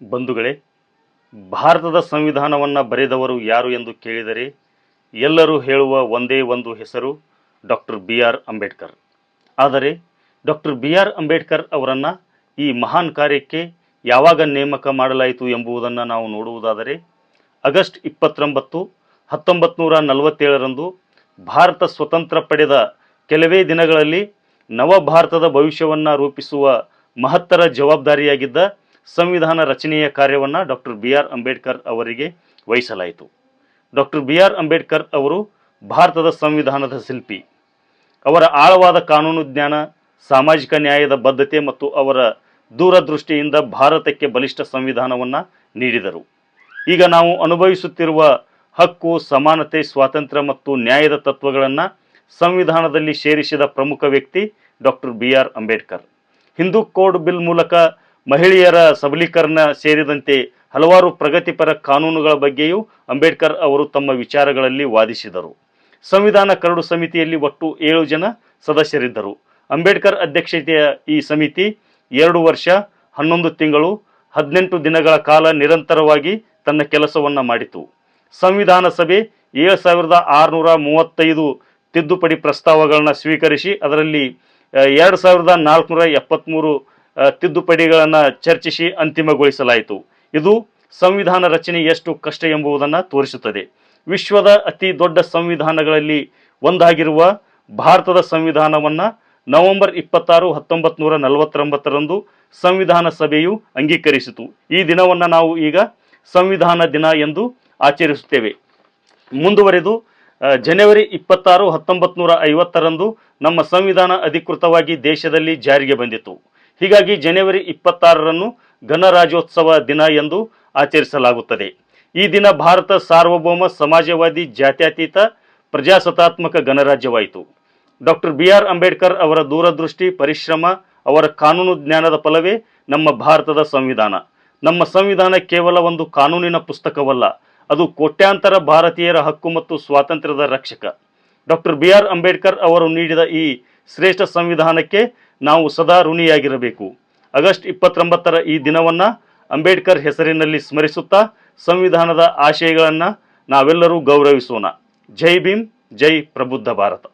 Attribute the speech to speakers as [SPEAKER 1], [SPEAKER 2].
[SPEAKER 1] ಬಂಧುಗಳೇ, ಭಾರತದ ಸಂವಿಧಾನವನ್ನು ಬರೆದವರು ಯಾರು ಎಂದು ಕೇಳಿದರೆ ಎಲ್ಲರೂ ಹೇಳುವ ಒಂದೇ ಒಂದು ಹೆಸರು ಡಾಕ್ಟರ್ ಬಿ ಆರ್ ಅಂಬೇಡ್ಕರ್. ಆದರೆ ಡಾಕ್ಟರ್ ಬಿ ಆರ್ ಅಂಬೇಡ್ಕರ್ ಅವರನ್ನು ಈ ಮಹಾನ್ ಕಾರ್ಯಕ್ಕೆ ಯಾವಾಗ ನೇಮಕ ಮಾಡಲಾಯಿತು ಎಂಬುದನ್ನು ನಾವು ನೋಡುವುದಾದರೆ ಆಗಸ್ಟ್ ಇಪ್ಪತ್ತೊಂಬತ್ತು ಹತ್ತೊಂಬತ್ತು ನೂರ ನಲವತ್ತೇಳರಂದು ಭಾರತ ಸ್ವತಂತ್ರ ಪಡೆದ ಕೆಲವೇ ದಿನಗಳಲ್ಲಿ ನವ ಭಾರತದ ಭವಿಷ್ಯವನ್ನು ರೂಪಿಸುವ ಮಹತ್ತರ ಜವಾಬ್ದಾರಿಯಾಗಿದ್ದ ಸಂವಿಧಾನ ರಚನೆಯ ಕಾರ್ಯವನ್ನು ಡಾಕ್ಟರ್ ಬಿ ಆರ್ ಅಂಬೇಡ್ಕರ್ ಅವರಿಗೆ ವಹಿಸಲಾಯಿತು. ಡಾಕ್ಟರ್ ಬಿ ಆರ್ ಅಂಬೇಡ್ಕರ್ ಅವರು ಭಾರತದ ಸಂವಿಧಾನದ ಶಿಲ್ಪಿ. ಅವರ ಆಳವಾದ ಕಾನೂನು ಜ್ಞಾನ, ಸಾಮಾಜಿಕ ನ್ಯಾಯದ ಬದ್ಧತೆ ಮತ್ತು ಅವರ ದೂರದೃಷ್ಟಿಯಿಂದ ಭಾರತಕ್ಕೆ ಬಲಿಷ್ಠ ಸಂವಿಧಾನವನ್ನು ನೀಡಿದರು. ಈಗ ನಾವು ಅನುಭವಿಸುತ್ತಿರುವ ಹಕ್ಕು, ಸಮಾನತೆ, ಸ್ವಾತಂತ್ರ್ಯ ಮತ್ತು ನ್ಯಾಯದ ತತ್ವಗಳನ್ನು ಸಂವಿಧಾನದಲ್ಲಿ ಸೇರಿಸಿದ ಪ್ರಮುಖ ವ್ಯಕ್ತಿ doctor B R Ambedkar. Hindu code bill ಮೂಲಕ ಮಹಿಳೆಯರ ಸಬಲೀಕರಣ ಸೇರಿದಂತೆ ಹಲವಾರು ಪ್ರಗತಿಪರ ಕಾನೂನುಗಳ ಬಗ್ಗೆಯೂ ಅಂಬೇಡ್ಕರ್ ಅವರು ತಮ್ಮ ವಿಚಾರಗಳಲ್ಲಿ ವಾದಿಸಿದರು. ಸಂವಿಧಾನ ಕರಡು ಸಮಿತಿಯಲ್ಲಿ ಒಟ್ಟು ಏಳು ಜನ ಸದಸ್ಯರಿದ್ದರು. ಅಂಬೇಡ್ಕರ್ ಅಧ್ಯಕ್ಷತೆಯ ಈ ಸಮಿತಿ ಎರಡು ವರ್ಷ, ಹನ್ನೊಂದು ತಿಂಗಳು, ಹದಿನೆಂಟು ದಿನಗಳ ಕಾಲ ನಿರಂತರವಾಗಿ ತನ್ನ ಕೆಲಸವನ್ನು ಮಾಡಿತು. ಸಂವಿಧಾನ ಸಭೆ ಏಳು ಸಾವಿರದ ಆರುನೂರ ಮೂವತ್ತೈದು ತಿದ್ದುಪಡಿ ಪ್ರಸ್ತಾವಗಳನ್ನು ಸ್ವೀಕರಿಸಿ, ಅದರಲ್ಲಿ ಎರಡು ಸಾವಿರದ ನಾಲ್ಕುನೂರ ಎಪ್ಪತ್ತ್ಮೂರು ತಿದ್ದುಪಡಿಗಳನ್ನು ಚರ್ಚಿಸಿ ಅಂತಿಮಗೊಳಿಸಲಾಯಿತು. ಇದು ಸಂವಿಧಾನ ರಚನೆ ಎಷ್ಟು ಕಷ್ಟ ಎಂಬುದನ್ನು ತೋರಿಸುತ್ತದೆ. ವಿಶ್ವದ ಅತಿ ದೊಡ್ಡ ಸಂವಿಧಾನಗಳಲ್ಲಿ ಒಂದಾಗಿರುವ ಭಾರತದ ಸಂವಿಧಾನವನ್ನು ನವೆಂಬರ್ ಇಪ್ಪತ್ತಾರು ಹತ್ತೊಂಬತ್ತು ನೂರ ನಲವತ್ತೊಂಬತ್ತರಂದು ಸಂವಿಧಾನ ಸಭೆಯು ಅಂಗೀಕರಿಸಿತು. ಈ ದಿನವನ್ನು ನಾವು ಈಗ ಸಂವಿಧಾನ ದಿನ ಎಂದು ಆಚರಿಸುತ್ತೇವೆ. ಮುಂದುವರೆದು ಜನವರಿ ಇಪ್ಪತ್ತಾರು ಹತ್ತೊಂಬತ್ತು ನೂರ ಐವತ್ತರಂದು ನಮ್ಮ ಸಂವಿಧಾನ ಅಧಿಕೃತವಾಗಿ ದೇಶದಲ್ಲಿ ಜಾರಿಗೆ ಬಂದಿತು. ಹೀಗಾಗಿ ಜನವರಿ ಇಪ್ಪತ್ತಾರರನ್ನು ಗಣರಾಜ್ಯೋತ್ಸವ ದಿನ ಎಂದು ಆಚರಿಸಲಾಗುತ್ತದೆ. ಈ ದಿನ ಭಾರತ ಸಾರ್ವಭೌಮ ಸಮಾಜವಾದಿ ಜಾತ್ಯತೀತ, ಪ್ರಜಾಸತ್ತಾತ್ಮಕ ಗಣರಾಜ್ಯವಾಯಿತು. ಡಾಕ್ಟರ್ ಬಿ ಆರ್ ಅಂಬೇಡ್ಕರ್ ಅವರ ದೂರದೃಷ್ಟಿ, ಪರಿಶ್ರಮ, ಅವರ ಕಾನೂನು ಜ್ಞಾನದ ಫಲವೇ ನಮ್ಮ ಭಾರತದ ಸಂವಿಧಾನ. ನಮ್ಮ ಸಂವಿಧಾನ ಕೇವಲ ಒಂದು ಕಾನೂನಿನ ಪುಸ್ತಕವಲ್ಲ, ಅದು ಕೋಟ್ಯಾಂತರ ಭಾರತೀಯರ ಹಕ್ಕು ಮತ್ತು ಸ್ವಾತಂತ್ರ್ಯದ ರಕ್ಷಕ. ಡಾಕ್ಟರ್ ಬಿ ಆರ್ ಅಂಬೇಡ್ಕರ್ ಅವರು ನೀಡಿದ ಈ ಶ್ರೇಷ್ಠ ಸಂವಿಧಾನಕ್ಕೆ ನಾವು ಸದಾ ಋಣಿಯಾಗಿರಬೇಕು. ಆಗಸ್ಟ್ ಇಪ್ಪತ್ತೊಂಬತ್ತರ ಈ ದಿನವನ್ನು ಅಂಬೇಡ್ಕರ್ ಹೆಸರಿನಲ್ಲಿ ಸ್ಮರಿಸುತ್ತಾ ಸಂವಿಧಾನದ ಆಶಯಗಳನ್ನು ನಾವೆಲ್ಲರೂ ಗೌರವಿಸೋಣ. ಜೈ ಭೀಮ್, ಜೈ ಪ್ರಬುದ್ಧ ಭಾರತ.